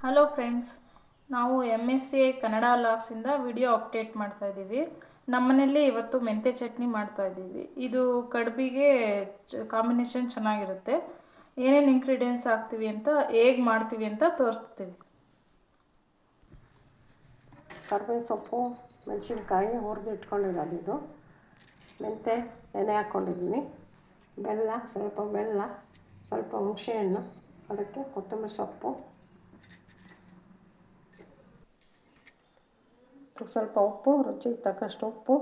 Hello friends ನಾವು M S C Kannada ಲಾಗ್ಸಿಂದ video update ಮಾಡ್ತಾ ಇದ್ದೀವಿ. ನಮ್ಮನೇಲಿ ಇವತ್ತು ಮೆಂತೆ ಚಟ್ನಿ ಮಾಡ್ತಾ ಇದ್ದೀವಿ. ಇದು ಕಡುಬಿಗೆ ಕಾಂಬಿನೇಷನ್ ಚೆನ್ನಾಗಿರುತ್ತೆ. ಏನೇನು ಇಂಗ್ರೀಡಿಯೆಂಟ್ಸ್ ಹಾಕ್ತೀವಿ ಅಂತ, ಹೇಗೆ ಮಾಡ್ತೀವಿ ಅಂತ ತೋರಿಸ್ತೀವಿ. ಕರ್ಬೇವಿನ ಸೊಪ್ಪು, ಮೆಣಸಿನ್ಕಾಯಿ ಹುರಿದು ಇಟ್ಕೊಂಡಿರೋದು ಇದು ಮೆಂತೆ ನೆನೆ ಹಾಕ್ಕೊಂಡಿದ್ದೀನಿ. ಬೆಲ್ಲ, ಸ್ವಲ್ಪ ಬೆಲ್ಲ, ಸ್ವಲ್ಪ ಹುಣಸೆಹಣ್ಣು, ಅದಕ್ಕೆ ಕೊತ್ತಂಬರಿ ಸೊಪ್ಪು. ಸ್ವಲ್ಪ ಉಪ್ಪು, ರುಚಿಗೆ ತಕ್ಕಷ್ಟು ಉಪ್ಪು,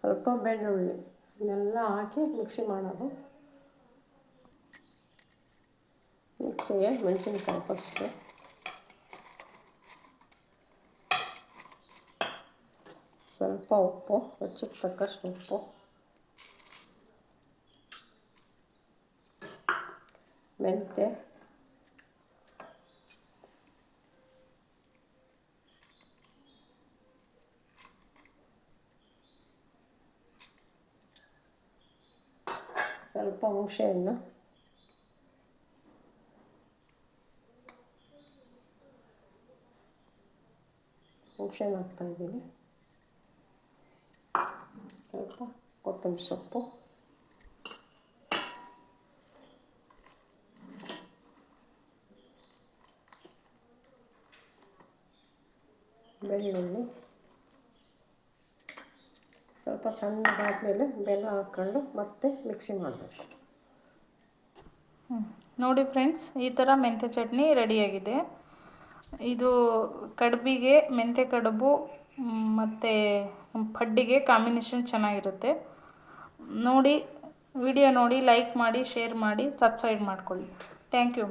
ಸ್ವಲ್ಪ ಬೆಳ್ಳುಳ್ಳಿ. ಇದನ್ನೆಲ್ಲ ಹಾಕಿ ಮಿಕ್ಸಿ ಮಾಡೋದು. ಮಿಕ್ಸಿಗೆ ಮೆಣಸಿನ್ಕಾಯಿ ಫಸ್ಟು ಸ್ವಲ್ಪ ಉಪ್ಪು, ರುಚಿಗೆ ತಕ್ಕಷ್ಟು ಉಪ್ಪು. ಮೆಂತ್ಯ. ಸ್ವಲ್ಪ ಹುಣಸೆಹಣ್ಣು ಹುಣಸೆಹಣ್ಣು ಹಾಕ್ತಾಯಿದ್ದೀನಿ ಸ್ವಲ್ಪ ಕೊತ್ತಂಬರಿ ಸೊಪ್ಪು. ಬೆಳ್ಳುಳ್ಳಿ. ಸ್ವಲ್ಪ ಸಣ್ಣದಾದಮೇಲೆ ಬೆಲ್ಲ ಹಾಕ್ಕೊಂಡು ಮತ್ತೆ ಮಿಕ್ಸಿ ಮಾಡಬೇಕು. ನೋಡಿ ಫ್ರೆಂಡ್ಸ್, ಈ ಥರ ಮೆಂತ್ಯ ಚಟ್ನಿ ರೆಡಿಯಾಗಿದೆ. ಇದು ಕಡುಬಿಗೆ ಮೆಂತ್ಯ ಕಡುಬು ಮತ್ತು ಪಡ್ಡಿಗೆ ಕಾಂಬಿನೇಷನ್ ಚೆನ್ನಾಗಿರುತ್ತೆ. ನೋಡಿ, ವಿಡಿಯೋ ನೋಡಿ, ಲೈಕ್ ಮಾಡಿ, ಶೇರ್ ಮಾಡಿ, ಸಬ್ಸ್ಕ್ರೈಬ್ ಮಾಡ್ಕೊಳ್ಳಿ. Thank you.